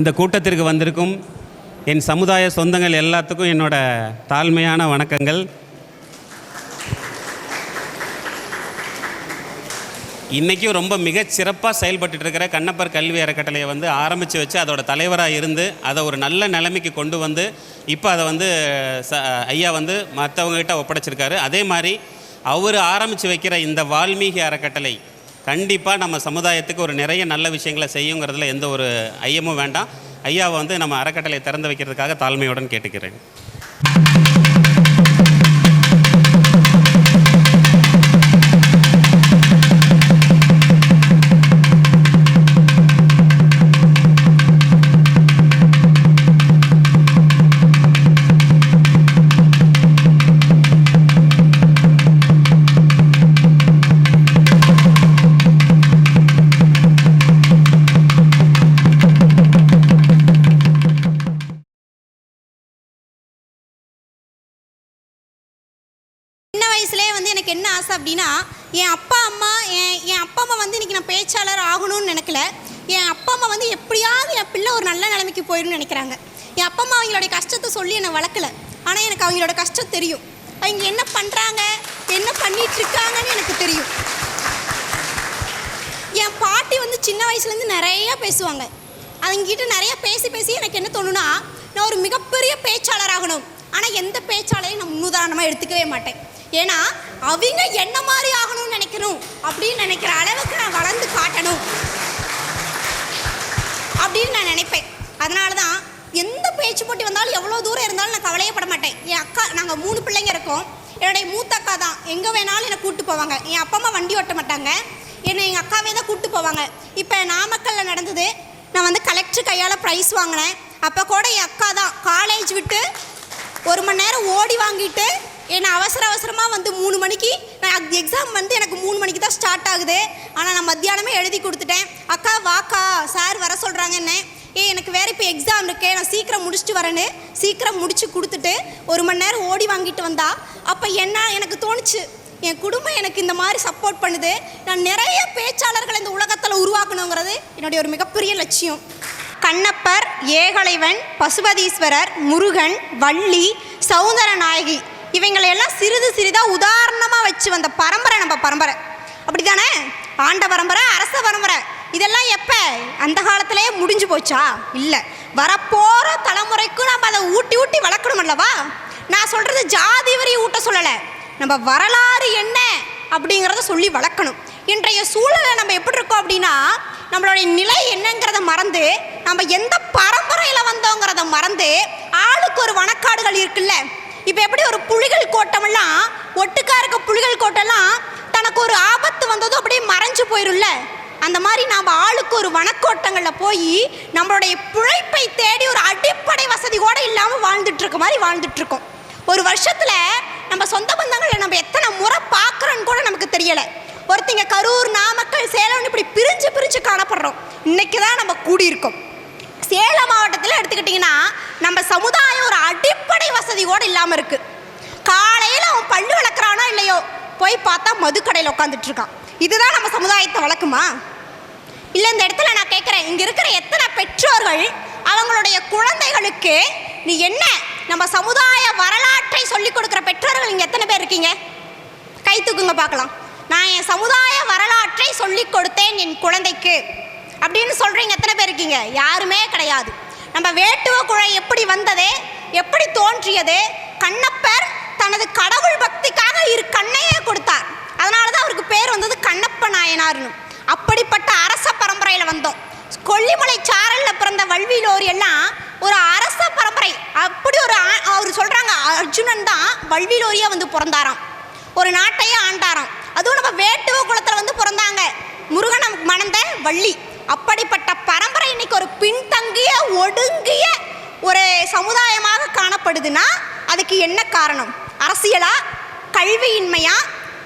இந்த கூட்டத்திற்கு வந்திருக்கும் என் சமுதாய சொந்தங்கள் எல்லாத்துக்கும் என்னோட தாழ்மையான வணக்கங்கள். இன்றைக்கும் ரொம்ப மிகச் சிறப்பாக செயல்பட்டுட்டு இருக்கிற கண்ணப்பர் கல்வி அறக்கட்டளையை வந்து ஆரம்பித்து வச்சு அதோட தலைவராக இருந்து அதை ஒரு நல்ல நிலைமைக்கு கொண்டு வந்து இப்போ அதை வந்து ச ஐயா வந்து மற்றவங்ககிட்ட ஒப்படைச்சிருக்காரு. அதே மாதிரி அவர் ஆரம்பித்து வைக்கிற இந்த வால்மீகி அறக்கட்டளை கண்டிப்பாக நம்ம சமுதாயத்துக்கு ஒரு நிறைய நல்ல விஷயங்களை செய்யுங்கிறதுல எந்த ஒரு ஐயமும் வேண்டாம். ஐயாவை வந்து நம்ம அறக்கட்டளை திறந்து வைக்கிறதுக்காக தாழ்மையுடன் கேட்டுக்கிறேன். ஒரு நல்ல நிலைமைக்கு போயிடும்னு நினைக்கிறாங்க. என் அப்பா அம்மா அவங்களுடைய கஷ்டத்தை சொல்லி என்னை வளர்க்கல. ஆனால் எனக்கு அவங்களோட கஷ்டம் தெரியும். அவங்க என்ன பண்ணுறாங்க என்ன பண்ணிட்டு இருக்காங்கன்னு எனக்கு தெரியும். என் பாட்டி வந்து சின்ன வயசுலேருந்து நிறையா பேசுவாங்க. அவங்ககிட்ட நிறையா பேசி பேசி எனக்கு என்ன தோணுன்னா நான் ஒரு மிகப்பெரிய பேச்சாளர் ஆகணும். ஆனால் எந்த பேச்சாளரையும் நான் முன்னுதாரணமாக எடுத்துக்கவே மாட்டேன். ஏன்னா அவங்க என்ன மாதிரி ஆகணும்னு நினைக்கணும் அப்படின்னு நினைக்கிற அளவுக்கு நான் வளர்ந்து காட்டணும். அப்படின்னு நான் நினைப்பேன். அதனால தான் எந்த பேச்சு போட்டி வந்தாலும் எவ்வளோ தூரம் இருந்தாலும் நான் கவலையே பட மாட்டேன். என் அக்கா நாங்கள் மூணு பிள்ளைங்க இருக்கோம். என்னுடைய மூத்த அக்கா தான். எங்கே வேணாலும் என்னை கூப்பிட்டு போவாங்க. என் அப்பா அம்மா வண்டி ஓட்ட மாட்டாங்க. என்னை எங்கள் அக்காவே தான் கூப்பிட்டு போவாங்க. இப்போ நாமக்கல்லில் நடந்தது. நான் வந்து கலெக்டர் கையால் ப்ரைஸ் வாங்கினேன். அப்போ கூட என் அக்கா தான். காலேஜ் விட்டு ஒரு மணி நேரம் ஓடி வாங்கிட்டு என்னை அவசர அவசரமாக வந்து மூணு மணிக்கு நான் எக்ஸாம் வந்து எனக்கு மூணு மணிக்கு தான் ஸ்டார்ட் ஆகுது. ஆனால் நான் மத்தியானமே எழுதி கொடுத்துட்டேன். அக்கா வாக்கா சார் வர சொல்கிறாங்க என்ன ஏ எனக்கு வேறு இப்போ எக்ஸாம் இருக்கே நான் சீக்கிரம் முடிச்சுட்டு வரேன்னு. சீக்கிரம் முடிச்சு கொடுத்துட்டு ஒரு மணி நேரம் ஓடி வாங்கிட்டு வந்தா அப்போ என்ன எனக்கு தோணுச்சு? என் குடும்பம் எனக்கு இந்த மாதிரி சப்போர்ட் பண்ணுது. நான் நிறைய பேச்சாளர்களை இந்த உலகத்தில் உருவாக்கணுங்கிறது என்னுடைய ஒரு மிகப்பெரிய லட்சியம். கண்ணப்பர் ஏகலைவன் பசுபதீஸ்வரர் முருகன் வள்ளி சௌந்தர இவங்களையெல்லாம் இவங்களை எல்லாம் சிறிது சிறிதாக உதாரணமாக வச்சு வந்த பரம்பரை நம்ம பரம்பரை. அப்படி தானே ஆண்ட பரம்பரை அரச பரம்பரை. இதெல்லாம் எப்போ? அந்த காலத்திலேயே முடிஞ்சு போச்சா? இல்லை. வரப்போகிற தலைமுறைக்கும் நம்ம அதை ஊட்டி ஊட்டி வளர்க்கணும் அல்லவா? நான் சொல்கிறது ஜாதி வரி ஊட்ட சொல்லலை. நம்ம வரலாறு என்ன அப்படிங்கிறத சொல்லி வளர்க்கணும். இன்றைய சூழலை நம்ம எப்படி இருக்கோம் அப்படின்னா நம்மளுடைய நிலை என்னங்கிறத மறந்து நம்ம எந்த பரம்பரையில் வந்தோங்கிறத மறந்து ஆளுக்கு ஒரு வனக்காடுகள் இருக்குல்ல இப்போ எப்படி ஒரு புலிகள் கோட்டமெல்லாம் ஒட்டுக்கா இருக்க புலிகள் கோட்டெல்லாம் தனக்கு ஒரு ஆபத்து வந்ததும் அப்படியே மறைஞ்சு போயிரும்ல? அந்த மாதிரி நாம் ஆளுக்கு ஒரு வனக்கோட்டங்களில் போய் நம்மளுடைய பிழைப்பை தேடி ஒரு அடிப்படை வசதி கூட இல்லாமல் வாழ்ந்துட்டுருக்க மாதிரி வாழ்ந்துட்டுருக்கோம். ஒரு வருஷத்தில் நம்ம சொந்த பந்தங்களை நம்ம எத்தனை முறை பார்க்குறோன்னு கூட நமக்கு தெரியலை. ஒருத்தங்க கரூர் நாமக்கல் சேலம்னு இப்படி பிரிஞ்சு பிரிஞ்சு காணப்படுறோம். இன்னைக்கு தான் நம்ம கூடியிருக்கோம். சேலம் மாவட்டத்தில் எடுத்துக்கிட்டிங்கன்னா நம்ம சமுதாயம் ஒரு அடிப்படை வசதியோடு இல்லாமல் இருக்குது காலையில் அவன் பல்லு விளக்குறானோ இல்லையோ போய் பார்த்தா மதுக்கடையில் உட்காந்துட்டு இருக்கான் இதுதான் நம்ம சமுதாயத்தை வளர்க்குமா? இல்லை இந்த இடத்துல நான் கேட்குறேன் இங்கே இருக்கிற எத்தனை பெற்றோர்கள் அவங்களுடைய குழந்தைகளுக்கு நீ என்ன நம்ம சமுதாய வரலாற்றை சொல்லிக் கொடுக்குற பெற்றோர்கள் இங்கே எத்தனை பேர் இருக்கீங்க? கை தூக்குங்க பார்க்கலாம். நான் என் சமுதாய வரலாற்றை சொல்லிக் கொடுத்தேன் என் குழந்தைக்கு. அப்படின்னு சொல்கிறீங்க எத்தனை பேர் இருக்கீங்க? யாருமே கிடையாது. நம்ம வேட்டுவ குழை எப்படி வந்தது எப்படி தோன்றியது கண்ணப்பர் தனது கடவுள் பக்திக்காக இரு கண்ணையே கொடுத்தார். அதனால தான் அவருக்கு பேர் வந்தது கண்ணப்ப நாயனார்னு. அப்படிப்பட்ட அரச பரம்பரையில் வந்தோம். கொல்லிமலை சாரலில் பிறந்த வல்வியிலோர் எல்லாம் ஒரு அரச பரம்பரை. அப்படி ஒரு அவர் சொல்கிறாங்க அர்ஜுனன் தான் வல்வியிலோரியாக வந்து பிறந்தாராம். ஒரு நாட்டையே ஆண்டாராம். அதுவும் நம்ம வேட்டுவ குளத்தில் வந்து பிறந்தாங்க. முருகன் நமக்கு மணந்த வள்ளி. அப்படிப்பட்ட பரம்பரை இன்னைக்கு ஒரு பின்தங்கிய ஒடுங்கிய ஒரு சமுதாயமாக காணப்படுதுன்னா அதுக்கு என்ன காரணம்? அரசியலா? கல்வியின்மையா?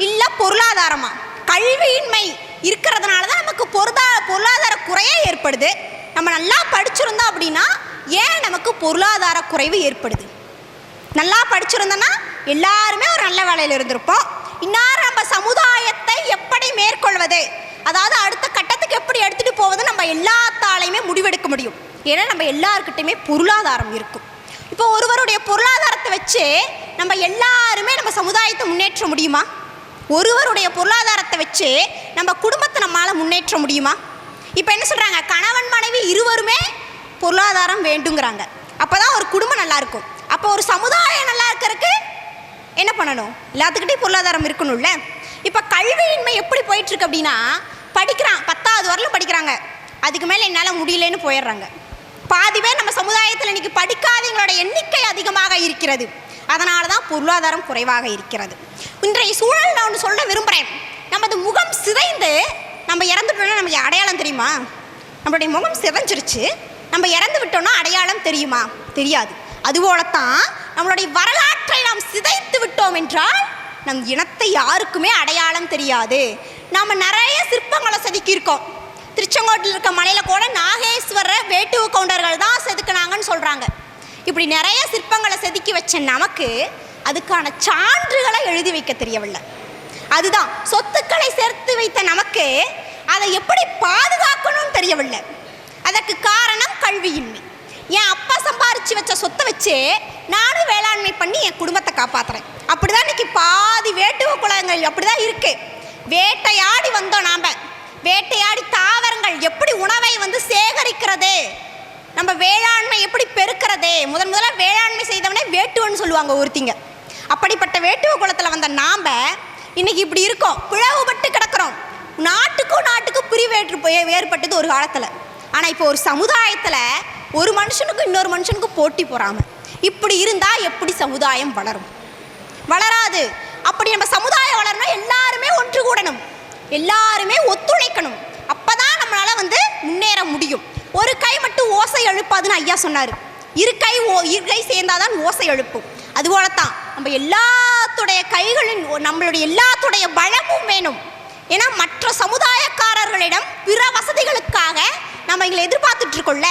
இல்லை பொருளாதாரமா? கல்வியின்மை இருக்கிறதுனால தான் நமக்கு பொருதா பொருளாதார குறையே ஏற்படுது. நம்ம நல்லா படிச்சிருந்தோம் அப்படின்னா ஏன் நமக்கு பொருளாதார குறைவு ஏற்படுது? நல்லா படிச்சிருந்தோன்னா எல்லாருமே ஒரு நல்ல வேலையில் இருந்திருப்போம். இன்னார் நம்ம சமுதாயத்தை எப்படி மேற்கொள்வது? அதாவது அடுத்த நம்ம எல்லாத்தாலையுமே முடிவெடுக்க முடியும். ஏன்னா நம்ம எல்லாருக்கிட்டையுமே பொருளாதாரம் இருக்கும். இப்போ ஒருவருடைய பொருளாதாரத்தை வச்சு நம்ம எல்லாருமே நம்ம சமுதாயத்தை முன்னேற்ற முடியுமா? ஒருவருடைய பொருளாதாரத்தை வச்சு நம்ம குடும்பத்தை நம்மளால் முன்னேற்ற முடியுமா? இப்போ என்ன சொல்கிறாங்க கணவன் மனைவி இருவருமே பொருளாதாரம் வேண்டுங்கிறாங்க. அப்போ தான் ஒரு குடும்பம் நல்லாயிருக்கும் அப்போ ஒரு சமுதாயம் நல்லா இருக்கிறதுக்கு என்ன பண்ணணும்? எல்லாத்துக்கிட்டையும் பொருளாதாரம் இருக்கணும்ல. இப்போ கல்வியின்மை எப்படி போயிட்டுருக்கு அப்படின்னா படிக்கிறான் பத்தாவது வரலும் படிக்கிறாங்க. அதுக்கு மேலே என்னால் முடியலன்னு போயிடுறாங்க. பாதி பேர் நம்ம சமுதாயத்தில் இன்றைக்கி படிக்காதவங்களோட எண்ணிக்கை அதிகமாக இருக்கிறது. அதனால தான் பொருளாதாரம் குறைவாக இருக்கிறது. இன்றைய சூழல் நான் ஒன்று சொல்ல விரும்புகிறேன் நமது முகம் சிதைந்து நம்ம இறந்துட்டோம்னா நமக்கு அடையாளம் தெரியுமா? நம்மளுடைய முகம் சிதைஞ்சிருச்சு. நம்ம இறந்து விட்டோம்னா அடையாளம் தெரியுமா? தெரியாது. அதுபோலத்தான் நம்மளுடைய வரலாற்றை நாம் சிதைத்து விட்டோம் என்றால் நம் இனத்தை யாருக்குமே அடையாளம் தெரியாது. நாம் நிறைய சிற்பங்களை செதுக்கியிருக்கோம். திருச்செங்கோட்டில் இருக்க மலையில் கூட நாகேஸ்வரர் வேட்டுவ கவுண்டர்கள் தான் செதுக்குனாங்கன்னு சொல்கிறாங்க இப்படி நிறைய சிற்பங்களை செதுக்கி வச்ச நமக்கு அதுக்கான சான்றுகளை எழுதி வைக்க தெரியவில்லை. அதுதான் சொத்துக்களை சேர்த்து வைத்த நமக்கு அதை எப்படி பாதுகாக்கணும்னு தெரியவில்லை. அதற்கு காரணம் கல்வியின்மை. என் அப்பா சம்பாரித்து வச்ச சொத்தை வச்சு நானும் வேளாண்மை பண்ணி என் குடும்பத்தை காப்பாத்துறேன். அப்படிதான் இன்னைக்கு பாதி வேட்டுவ குளங்கள் அப்படிதான் இருக்கு. வேட்டையாடி வந்தோம் நாம். வேட்டையாடி தாவரங்கள் எப்படி உணவை வந்து சேகரிக்கிறது? நம்ம வேளாண்மை எப்படி பெருக்கிறது? முதன் முதலாக வேளாண்மை செய்தவனே வேட்டுவன்னு சொல்லுவாங்க ஒருத்திங்க. அப்படிப்பட்ட வேட்டுவ குலத்தில் வந்த நாம் இன்னைக்கு இப்படி இருக்கோம். பிளவுபட்டு கிடக்கிறோம். நாட்டுக்கும் நாட்டுக்கும் பிரிவேற்று ஏற்பட்டது வேறுபட்டது ஒரு காலத்தில். ஆனால் இப்போ ஒரு சமுதாயத்தில் ஒரு மனுஷனுக்கும் இன்னொரு மனுஷனுக்கும் போட்டி போகாமல் இப்படி இருந்தால் எப்படி சமுதாயம் வளரும்? வளராது. அப்படி நம்ம சமுதாயம் வளரணும் எல்லாருமே ஒன்று கூடணும். எல்லாருமே ஒத்துழைக்கணும். அப்பதான் நம்மளால வந்து முன்னேற முடியும். ஒரு கை மட்டும் ஓசை எழுப்பாதுன்னு ஐயா சொன்னார். இரு கை ஓ இரு கை சேர்ந்தாதான் ஓசை எழுப்பும். அதுபோலத்தான் நம்ம எல்லாத்துடைய கைகளின் நம்மளுடைய எல்லாத்துடைய பலமும் வேணும். ஏன்னா மற்ற சமுதாயக்காரர்களிடம் பிற வசதிகளுக்காக நம்ம எங்களை எதிர்பார்த்துட்ருக்கோம்ல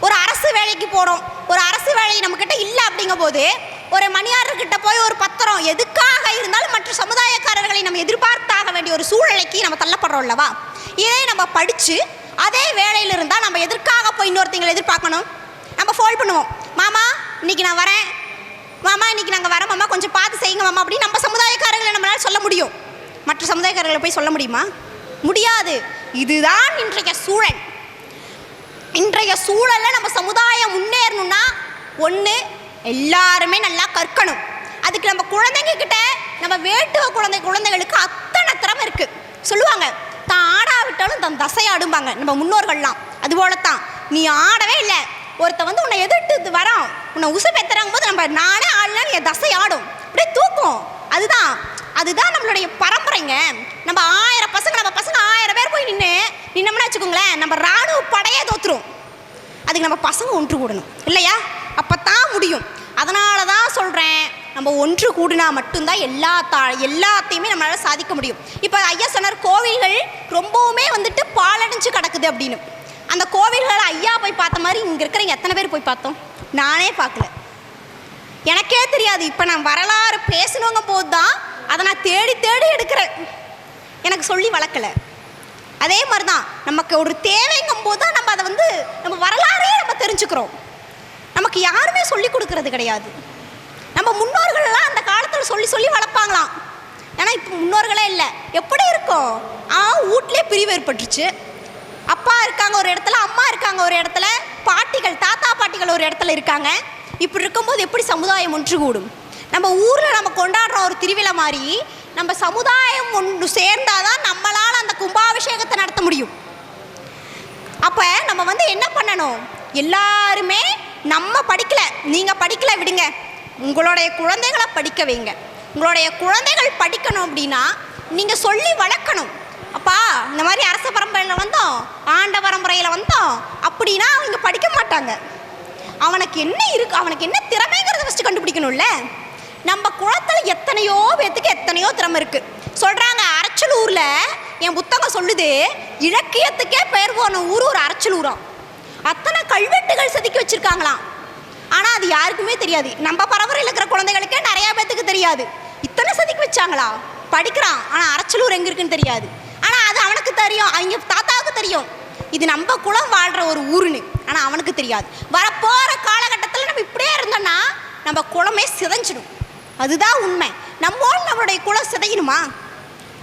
ஒரு அரசு வேலைக்கு போகிறோம் ஒரு அரசு வேலை நம்மக்கிட்ட இல்லை அப்படிங்கும் போது ஒரு மணியாரர்கிட்ட போய் ஒரு பத்திரம். எதுக்காக இருந்தாலும் மற்ற சமுதாயக்காரர்களை நம்ம எதிர்பார்த்தாக வேண்டிய ஒரு சூழ்நிலைக்கு நம்ம தள்ளப்படுறோம் அல்லவா? இதே நம்ம படித்து அதே வேலையில் இருந்தால் நம்ம எதற்காக போய் இன்னொருத்தங்களை எதிர்பார்க்கணும்? நம்ம ஃபோல் பண்ணுவோம். மாமா இன்னைக்கு நான் வரேன். மாமா இன்றைக்கி நாங்கள் வரேன் மாமா கொஞ்சம் பார்த்து செய்யுங்க மாமா அப்படின்னு நம்ம சமுதாயக்காரர்களை நம்மளால சொல்ல முடியும். மற்ற சமுதாயக்காரர்களை போய் சொல்ல முடியுமா? முடியாது. இதுதான் இன்றைய சூழல். இன்றைய சூழலில் நம்ம சமுதாயம் முன்னேறணும்னா ஒன்று எல்லாருமே நல்லா கற்கணும். அதுக்கு நம்ம குழந்தைங்க கிட்ட நம்ம வேட்டுவ குழந்தை குழந்தைகளுக்கு அத்தனை திறமை இருக்கு. சொல்லுவாங்க தான் ஆடாவிட்டாலும் தன் தசை ஆடும்பாங்க நம்ம முன்னோர்கள்லாம். அதுபோலத்தான் நீ ஆடவே இல்லை. ஒருத்த வந்து உன்னை எதிர்த்து வரான். உன்னை உசு பெத்துறாங்க போது நம்ம நானே ஆடலாம் என் தசை ஆடும் அப்படியே தூக்கும். அதுதான். அதுதான் நம்மளுடைய பரம்பரைங்க. நம்ம ஆயிரம் பசங்க நம்ம பசங்க ஆயிரம் பேர் போய் நின்று நின்னோம்னா வச்சுக்கோங்களேன் நம்ம ராணுவ படையே தோத்துரும். அதுக்கு நம்ம பசங்க ஒன்று கூடணும். இல்லையா? அப்போ தான் முடியும். அதனால தான் சொல்கிறேன் நம்ம ஒன்று கூடினா மட்டும்தான் எல்லா தா எல்லாத்தையுமே நம்மளால் சாதிக்க முடியும். இப்போ ஐயா சொன்னார் கோவில்கள் ரொம்பவுமே வந்துட்டு பாலடைஞ்சு கிடக்குது அப்படின்னு. அந்த கோவில்களை ஐயா போய் பார்த்த மாதிரி இங்கே இருக்கிற எத்தனை பேர் போய் பார்த்தோம்? நானே பார்க்கல. எனக்கே தெரியாது இப்போ நான் வரலாறு பேசணுங்க போது தான் அதை நான் தேடி தேடி எடுக்கிறேன். எனக்கு சொல்லி வளர்க்கலை. அதே மாதிரி தான் நமக்கு ஒரு தேவைங்கும் போது தான் நம்ம அதை வந்து நம்ம வரலாறையே நம்ம தெரிஞ்சுக்கிறோம். நமக்கு யாருமே சொல்லி கொடுக்கறது கிடையாது. நம்ம முன்னோர்களெல்லாம் அந்த காலத்தில் சொல்லி சொல்லி வளர்ப்பாங்களாம். ஏன்னா இப்போ முன்னோர்களே இல்லை. எப்படி இருக்கும்? ஆ வீட்லேயே பிரிவு ஏற்பட்டுருச்சு. அப்பா இருக்காங்க ஒரு இடத்துல அம்மா இருக்காங்க ஒரு இடத்துல பாட்டிகள் தாத்தா பாட்டிகள் ஒரு இடத்துல இருக்காங்க. இப்படி இருக்கும்போது எப்படி சமுதாயம் ஒன்று கூடும்? நம்ம ஊரில் நம்ம கொண்டாடுற ஒரு திருவிழா மாதிரி நம்ம சமுதாயம் ஒன்று சேர்ந்தாதான் நம்மளால் அந்த கும்பாபிஷேகத்தை நடத்த முடியும். அப்போ நம்ம வந்து என்ன பண்ணணும்? எல்லாருமே நம்ம படிக்கல நீங்கள் படிக்கல விடுங்க. உங்களுடைய குழந்தைகளை படிக்க வைங்க. உங்களுடைய குழந்தைகள் படிக்கணும் அப்படின்னா நீங்கள் சொல்லி வளர்க்கணும். அப்பா இந்த மாதிரி அரச பரம்பரையில் வந்தோம் ஆண்ட பரம்பரையில் வந்தோம் அப்படின்னா அவங்க படிக்க மாட்டாங்க. அவனுக்கு என்ன இருக்கு அவனுக்கு என்ன திறமைங்கிறத ஃபஸ்ட்டு கண்டுபிடிக்கணும்ல. நம்ம குளத்தில் எத்தனையோ பேத்துக்கு எத்தனையோ திறமை இருக்கு. சொல்றாங்க அரச்சலூரில் என் புத்தகம் சொல்லுது இலக்கியத்துக்கே பெயர் போன ஊர் ஒரு அரச்சலூராம் அத்தனை கல்வெட்டுகள் செதுக்கி வச்சிருக்காங்களாம். ஆனா அது யாருக்குமே தெரியாது. நம்ம பரம்பரையில் இருக்கிற குழந்தைகளுக்கே நிறைய பேத்துக்கு தெரியாது. இத்தனை செதுக்கி வச்சாங்களா படிக்கிறான். ஆனா அரச்சலூர் எங்க இருக்குன்னு தெரியாது. ஆனா அது அவனுக்கு தெரியும். அவங்க தாத்தாவுக்கு தெரியும். இது நம்ம குலம் வாழ்கிற ஒரு ஊருன்னு. ஆனால் அவனுக்கு தெரியாது. வரப்போகிற காலகட்டத்தில் நம்ம இப்படியே இருந்தோன்னா நம்ம குளமே சிதைஞ்சிடும். அதுதான் உண்மை. நம்மோடு நம்மளுடைய குலம் சிதையணுமா?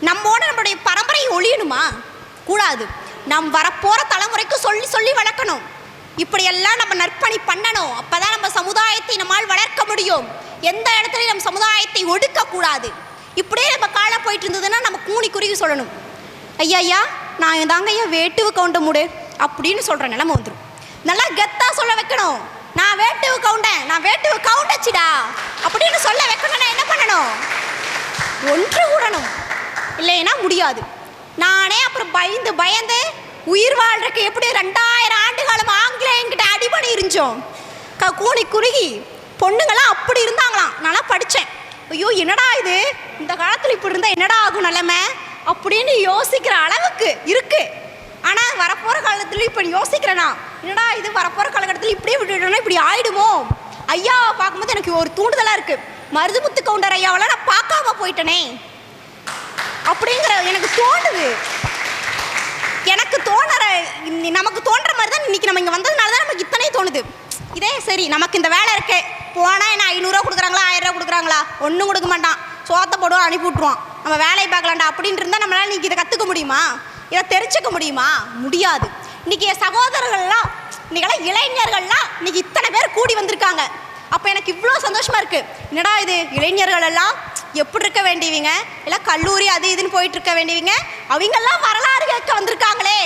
நம்மோடு நம்மளுடைய பரம்பரை ஒழியணுமா? கூடாது. நம் வரப்போகிற தலைமுறைக்கு சொல்லி சொல்லி வளர்க்கணும். இப்படியெல்லாம் நம்ம நற்பணி பண்ணணும். அப்பதான் நம்ம சமுதாயத்தை நம்மால் வளர்க்க முடியும். எந்த இடத்துலையும் நம்ம சமுதாயத்தை ஒடுக்கக்கூடாது. இப்படியே நம்ம காலம் போயிட்டு இருந்ததுன்னா நம்ம கூணி குறுகி சொல்லணும். ஐயா ஐயா நான் தாங்க ஐயா வேட்டுவு கவுண்ட முடு அப்படின்னு சொல்கிற நிலம வந்துடும் நல்லா கெத்தா சொல்ல வைக்கணும். நான் வேட்டுவு கவுண்டேன் நான் வேட்டுவு கவுண்டச்சிடா அப்படின்னு சொல்ல வைக்கணும்னா என்ன பண்ணணும்? ஒன்று கூடணும். இல்லைன்னா முடியாது. நானே அப்புறம் பயந்து பயந்து உயிர் வாழ்றதுக்கு எப்படி ரெண்டாயிரம் ஆண்டு காலம் ஆங்கிலேயங்கிட்ட அடிபடி இருந்தோம். க கூனி குறுகி பொண்ணுங்களாம் அப்படி இருந்தாங்களாம். நல்லா படித்தேன் ஐயோ என்னடா இது? இந்த காலத்தில் இப்படி இருந்தால் என்னடா ஆகும் நிலைமை? அப்படின்னு யோசிக்கிற அளவுக்கு இருக்குது ஆனால் வரப்போகிற காலத்தில் இப்போ யோசிக்கிறேனா? என்னடா இது? வரப்போகிற காலகட்டத்தில் இப்படியே விட்டுட்டோம்னா இப்படி ஆயிடுமோ? ஐயாவை பார்க்கும்போது எனக்கு ஒரு தூண்டுதலாக இருக்குது மருதுமுத்து கவுண்டர் ஐயாவெல்லாம் நான் பார்க்காம போயிட்டனே. அப்படிங்கிற எனக்கு தோணுது. எனக்கு தோணுற நமக்கு தோன்ற மாதிரி தான் இன்றைக்கி நம்ம இங்கே வந்ததுனால தான் நமக்கு இத்தனை தோணுது. இதே சரி நமக்கு இந்த வேலை இருக்கே. போனால் என்ன ஐநூறுரூவா கொடுக்குறாங்களா ஆயிரம் ரூபா கொடுக்குறாங்களா? ஒன்றும் கொடுக்க மாட்டான். சோத்த போடுவோம் அனுப்பி விட்ருவான் நம்ம வேலையை பார்க்கலாம்டா அப்படின்ட்டு இருந்தால் நம்மளால் இன்னைக்கு இதை கற்றுக்க முடியுமா? இதை தெரிஞ்சுக்க முடியுமா? முடியாது. இன்னைக்கு என் சகோதரர்கள்லாம் இன்றைக்கெல்லாம் இளைஞர்கள்லாம் இன்னைக்கு இத்தனை பேர் கூடி வந்திருக்காங்க. அப்போ எனக்கு இவ்வளோ சந்தோஷமாக இருக்குது என்னடா இது இளைஞர்கள் எல்லாம் எப்படி இருக்க வேண்டியவங்க? இல்லை கல்லூரி அது இதுன்னு போயிட்டு இருக்க வேண்டியவங்க? அவங்கெல்லாம் வரலாறு கேட்க வந்திருக்காங்களே.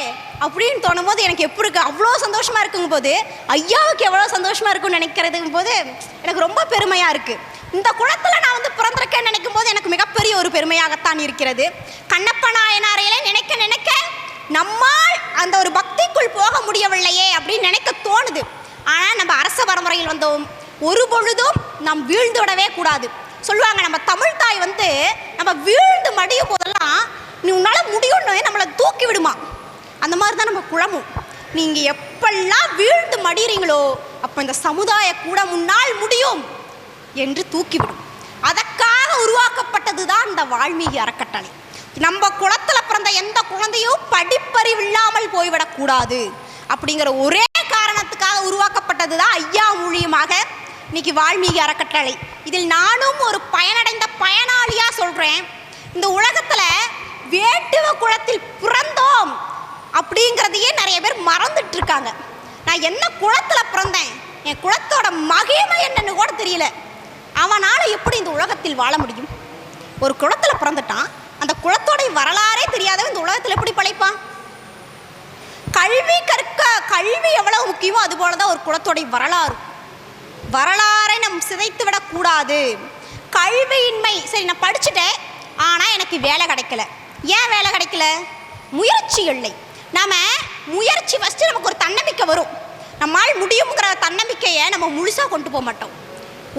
அப்படின்னு தோணும் போது எனக்கு எப்படி இருக்கு அவ்வளோ சந்தோஷமா இருக்குங்க போது ஐயாவுக்கு எவ்வளோ சந்தோஷமா இருக்கும்னு நினைக்கிறதுங்க போது எனக்கு ரொம்ப பெருமையா இருக்கு. இந்த குளத்தில் நான் வந்து பிறந்திருக்கேன்னு நினைக்கும் போது எனக்கு மிகப்பெரிய ஒரு பெருமையாகத்தான் இருக்கிறது. கண்ணப்ப நாயனாரையிலே நினைக்க நினைக்க நம்மால் அந்த ஒரு பக்திக்குள் போக முடியவில்லையே அப்படின்னு நினைக்க தோணுது. ஆனால் நம்ம அரச பரம்பரையில் வந்தோம். ஒரு பொழுதும் நாம் வீழ்ந்து விடவே கூடாது. சொல்லுவாங்க நம்ம தமிழ் தாய் வந்து நம்ம வீழ்ந்து மடியும் போதெல்லாம் நீ உன்னால் முடியும்னு நம்மளை தூக்கி விடுமா? அந்த மாதிரி தான் நம்ம குளமும் நீங்கள் எப்பெல்லாம் வீழ்ந்து மடிகிறீங்களோ அப்போ இந்த சமுதாய கூட முன்னால் முடியும் என்று தூக்கிவிடும் அதற்காக உருவாக்கப்பட்டது தான் இந்த வால்மீகி அறக்கட்டளை. நம்ம குளத்தில் பிறந்த எந்த குழந்தையும் படிப்பறிவு இல்லாமல் போய்விடக்கூடாது. அப்படிங்கிற ஒரே காரணத்துக்காக உருவாக்கப்பட்டது தான் ஐயா மூலியமாக இன்னைக்கு வால்மீகி அறக்கட்டளை. இதில் நானும் ஒரு பயனடைந்த பயனாளியாக சொல்கிறேன் இந்த உலகத்தில் வேட்டுவ குளத்தில் பிறந்தோம் அப்படிங்கிறதையே நிறைய பேர் மறந்துட்டு இருக்காங்க. நான் என்ன குளத்தில் பிறந்தேன்? என் குளத்தோட மகிமை என்னன்னு கூட தெரியல. அவனால் எப்படி இந்த உலகத்தில் வாழ முடியும்? ஒரு குளத்தில் பிறந்துட்டான். அந்த குளத்தோட வரலாறே தெரியாதவன் இந்த உலகத்தில் எப்படி பழைப்பான்? கல்வி கற்க கல்வி எவ்வளோ முக்கியமோ அது போல தான் ஒரு குளத்தோடைய வரலாறு. வரலாறை நம் சிதைத்து விடக்கூடாது. கல்வியின்மை சரி நான் படிச்சுட்டேன் ஆனால் எனக்கு வேலை கிடைக்கல. ஏன் வேலை கிடைக்கல? முயற்சி இல்லை. நாம் முயற்சி ஃபஸ்ட்டு நமக்கு ஒரு தன்னம்பிக்கை வரும். நம்மால் முடியுங்கிற தன்னம்பிக்கையை நம்ம முழுசாக கொண்டு போக மாட்டோம்.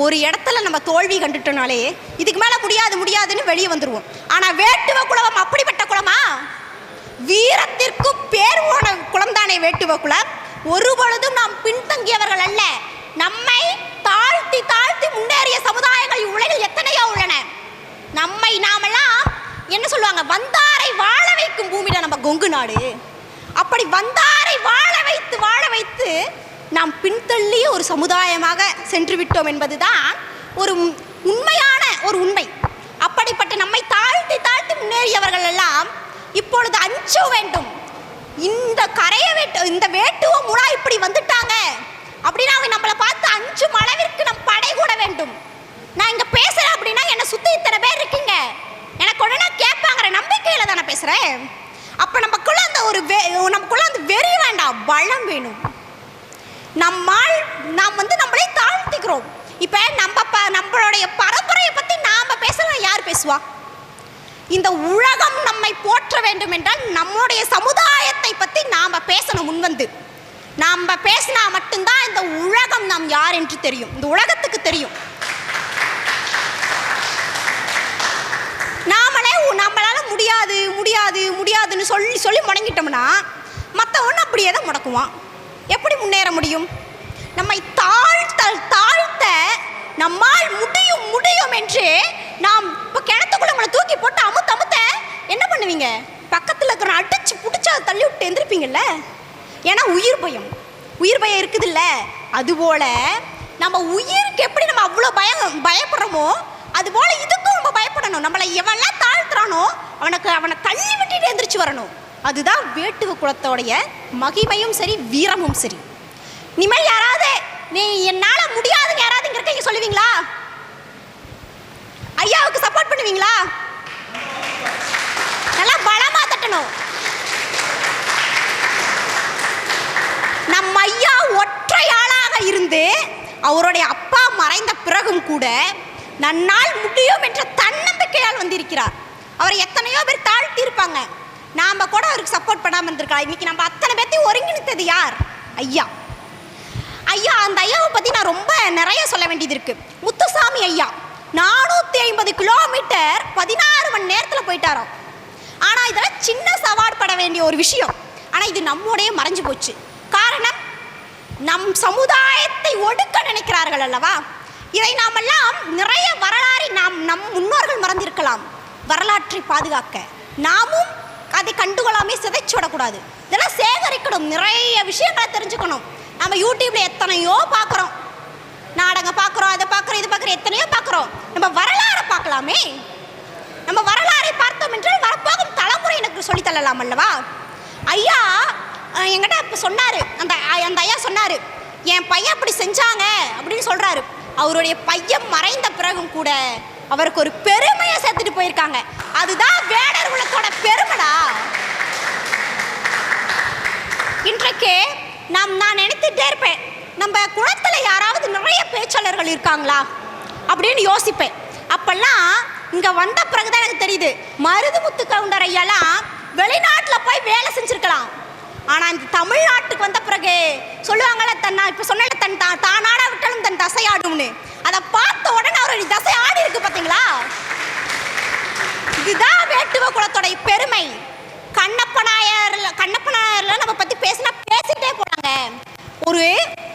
ஒரு இடத்துல நம்ம தோல்வி கண்டுட்டோனாலே இதுக்கு மேலே முடியாது முடியாதுன்னு வெளியே வந்துடுவோம் ஆனால் வேட்டுவ குலம் அப்படிப்பட்ட குலமா வீரத்திற்கும் பேர் போன குலம்தானே வேட்டுவ குலம் ஒரு பொழுதும் நாம் பின்தங்கியவர்கள் அல்ல. நம்மை தாழ்த்தி தாழ்த்தி முன்னேறிய சமுதாயங்கள் உலகில் எத்தனையோ உள்ளன. நம்மை நாமெல்லாம் என்ன சொல்லுவாங்க? வந்தாரை வாழ வைக்கும் பூமியில நம்ம கொங்கு நாடு. அப்படி வந்தாரை வாழ வைத்து வாழ வைத்து நாம் பின்தள்ளிய ஒரு சமுதாயமாக சென்று விட்டோம் என்பதுதான் ஒரு உண்மையான ஒரு உண்மை. அப்படிப்பட்ட நம்மை தாழ்த்தி தாழ்த்தி முன்னேறியவர்கள் எல்லாம் இப்பொழுது அஞ்ச வேண்டும். இந்த கரையை வேட்டு இந்த வேட்டுவ முனா இப்படி வந்துட்டாங்க அப்படின்னா அவங்க நம்மளை பார்த்து அஞ்சும் அளவிற்கு நம் படை கூட வேண்டும் நான் இங்க பேசுறேன் அப்படின்னா என்னை சுத்தி இத்தனை பேர் இருக்கீங்க எனக்கு உடனே கேட்பாங்கிற பேசுகிறேன் அப்போ நமக்குள்ள அந்த ஒரு வெ- நமக்குள்ள அந்த வெறி வேண்டாம் பலம் வேணும். நம்மால் நாம் வந்து நம்மளே தாழ்த்திக்கிறோம். இப்போ நம்ம ப நம்மளுடைய பரம்பரையை பற்றி நாம் பேசலாம் யார் பேசுவா? இந்த உலகம் நம்மை போற்ற வேண்டும் என்றால் நம்முடைய சமுதாயத்தை பற்றி நாம் பேசணும் முன்வந்து. நாம் பேசினா மட்டும்தான் இந்த உலகம் நாம் யார் என்று தெரியும். இந்த உலகத்துக்கு தெரியும். முடியாது முடியாது முடியாதுன்னு சொல்லி சொல்லி முடங்கிட்டோம்னா மற்றவன் அப்படியே தான் முடக்குவான். எப்படி முன்னேற முடியும்? நம்மை தாழ்த்த தாழ்த்த நம்மால் முடியும் முடியும் என்று நாம் இப்போ கிணத்துக்குள்ள நம்மளை தூக்கி போட்டு அமுத்த அமுத்த என்ன பண்ணுவீங்க? பக்கத்தில் இருக்கிற அடிச்சு பிடிச்சி அதை தள்ளி விட்டு எந்திருப்பீங்கல்ல? ஏன்னா உயிர் பயம். உயிர் பயம் இருக்குதுல்ல. அதுபோல் நம்ம உயிருக்கு எப்படி நம்ம அவ்வளோ பயம் பயப்படுறோமோ அதுபோல் இதுக்கும் நம்ம பயப்படணும். நம்மளை எவன்லாம் தாழ்த்துறானோ அவனுக்கு அவனை தள்ளி விட்டுட்டு எந்திரிச்சு வரணும். அதுதான் வேட்டுவ குலத்தோடைய மகிமையும் சரி வீரமும் சரி. இனிமேல் யாராவது நீ என்னால் முடியாதுன்னு யாராவது இங்கே இருக்க சொல்லுவீங்களா? ஐயாவுக்கு சப்போர்ட் பண்ணுவீங்களா? நல்லா பலமாக தட்டணும். நம்ம ஐயா ஒற்றை ஆளாக இருந்து அவருடைய அப்பா மறைந்த பிறகும் கூட நன்னால் முடியும் என்ற தன்னம்பிக்கையால் வந்திருக்கிறார். அவரை எத்தனையோ பேர் தாழ்த்தி இருப்பாங்க நாம கூட அவருக்கு சப்போர்ட் பண்ணாம இருந்திருக்கலாம். இன்னைக்கு நம்ம அத்தனை பேர்த்தையும் ஒருங்கிணைத்தது யார்? ஐயா. ஐயா அந்த ஐயாவை பத்தி நான் ரொம்ப நிறைய சொல்ல வேண்டியது இருக்கு. முத்துசாமி ஐயா நானூத்தி ஐம்பது கிலோமீட்டர் பதினாறு மணி நேரத்துல போயிட்டாராம். ஆனா இதெல்லாம் சின்ன சவால் பட வேண்டிய ஒரு விஷயம். ஆனா இது நம்மோடைய மறைஞ்சு போச்சு. காரணம் நம் சமுதாயத்தை ஒடுக்க நினைக்கிறார்கள் அல்லவா? இதை நாமெல்லாம் நிறைய வரலாறு நாம் நம் முன்னோர்கள் மறந்திருக்கலாம். வரலாற்றை பாதுகாக்க. நாமும் அதை கண்டுகொள்ளாமே சிதைச்சு விடக்கூடாது. இதெல்லாம் சேகரிக்கணும். நிறைய விஷயங்களை தெரிஞ்சுக்கணும். நம்ம யூடியூப்ல எத்தனையோ பார்க்குறோம். நாடகம் பார்க்குறோம் அதை பார்க்குறோம் இது பார்க்குறோம் எத்தனையோ பார்க்குறோம். நம்ம வரலாறை பார்க்கலாமே? நம்ம வரலாறை பார்த்தோம் என்றால் வரப்போகும் தலைமுறை சொல்லித் சொல்லித்தள்ளலாம் அல்லவா? ஐயா எங்கிட்ட என்கிட்ட இப்போ சொன்னார். அந்த அந்த ஐயா சொன்னார் என் பையன் அப்படி செஞ்சாங்க அப்படின்னு சொல்கிறாரு அவருடைய பையன் மறைந்த பிறகும் கூட அவருக்கு ஒரு பெருமையை சேர்த்துட்டு போயிருக்காங்க. அதுதான் வேடர் குலத்தோட பெருமைடா. இன்றைக்கு நாம் நான் நினைத்துட்டே இருப்பேன் நம்ம குளத்துல யாராவது நிறைய பேச்சாளர்கள் இருக்காங்களா? அப்படின்னு யோசிப்பேன். அப்பெல்லாம் இங்க வந்த பிறகுதான் எனக்கு தெரியுது மருதுமுத்து கவுண்டர் ஐயாலாம் வெளிநாட்டுல போய் வேலை செஞ்சிருக்கலாம். ஆனா இந்த தமிழ்நாட்டுக்கு வந்த பிறகு சொல்லுவாங்கல்ல தன் நான் இப்ப சொன்ன தன் தான் தானாட விட்டாலும் தன் தசை ஆடும்னு அதை பார்த்த உடனே அவருடைய தசை ஆடி இருக்கு பாத்தீங்களா இதுதான் வேட்டுவ குலத்தோட பெருமை கண்ணப்பனாயர்ல கண்ணப்பனாயர்ல நம்ம பத்தி பேசினா பேசிட்டே போறாங்க ஒரு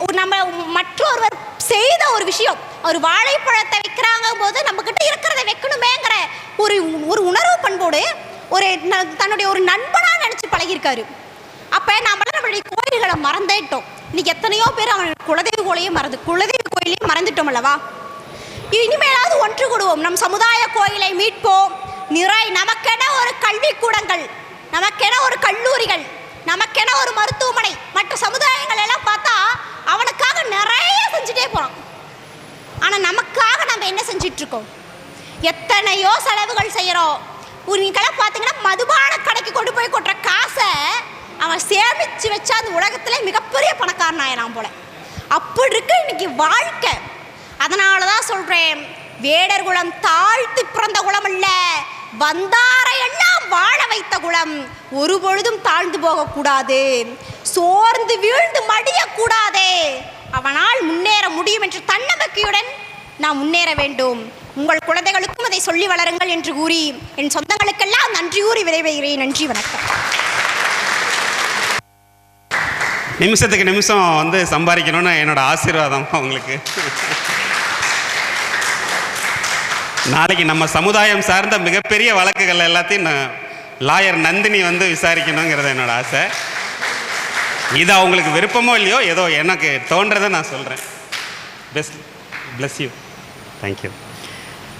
ஒரு நம்ம மற்றொருவர் செய்த ஒரு விஷயம் ஒரு வாழைப்பழத்தை வைக்கிறாங்க போது நம்ம கிட்ட இருக்கிறத வைக்கணுமேங்கிற ஒரு ஒரு உணர்வு பண்போடு ஒரு தன்னுடைய ஒரு நண்பனாக நினச்சி பழகியிருக்காரு. அப்போ நாமெல்லாம் நம்மளுடைய கோயில்களை மறந்துட்டோம். இன்னைக்கு எத்தனையோ பேர் அவன் குலதெய்வ கோயிலையும் மறந்து குலதெய்வ கோயிலையும் மறந்துட்டோம் அல்லவா? இனிமேலாவது ஒன்று கூடுவோம். நம் சமுதாய கோயிலை மீட்போம் நிறை நமக்கென ஒரு கல்விக்கூடங்கள் நமக்கென ஒரு கல்லூரிகள் நமக்கென ஒரு மருத்துவமனை மற்ற சமுதாயங்கள் எல்லாம் பார்த்தா அவனுக்காக நிறைய செஞ்சுட்டே போறான் ஆனா நமக்காக நம்ம வச்சுக்கோ எத்தனையோ செலவுகள் செய்கிறோம் நீங்களாம் பார்த்தீங்கன்னா மதுபான கடைக்கு கொண்டு போய் கொட்டுற காசை அவன் சேமித்து வச்சா அந்த உலகத்தில் மிகப்பெரிய பணக்காரன் ஆயிரான் போல. அப்படி இருக்கு இன்னைக்கு வாழ்க்கை. அதனால தான் சொல்கிறேன் வேடர் குலம் தாழ்த்து பிறந்த குலம் அல்ல. வந்தாரை எல்லாம் வாழ வைத்த குலம். ஒரு பொழுதும் தாழ்ந்து போகக்கூடாது. சோர்ந்து வீழ்ந்து மடியக்கூடாதே. அவனால் முன்னேற முடியும் என்ற தன்னம்பிக்கையுடன் நாம் முன்னேற வேண்டும். உங்கள் குழந்தைகளுக்கும் அதை சொல்லி வளருங்கள் என்று கூறி என் சொந்தங்களுக்கெல்லாம் நன்றி கூறி விரைவுகிறேன் நன்றி வணக்கம். நிமிஷத்துக்கு நிமிஷம் வந்து சம்பாதிக்கணும்னு என்னோட ஆசீர்வாதம் அவங்களுக்கு நாளைக்கு நம்ம சமுதாயம் சார்ந்த மிகப்பெரிய வழக்குகள் எல்லாத்தையும் லாயர் நந்தினி வந்து விசாரிக்கணுங்கிறது என்னோட ஆசை. இது அவங்களுக்கு விருப்பமோ இல்லையோ ஏதோ எனக்கு தோன்றதை நான் சொல்கிறேன் best plus you Thank you.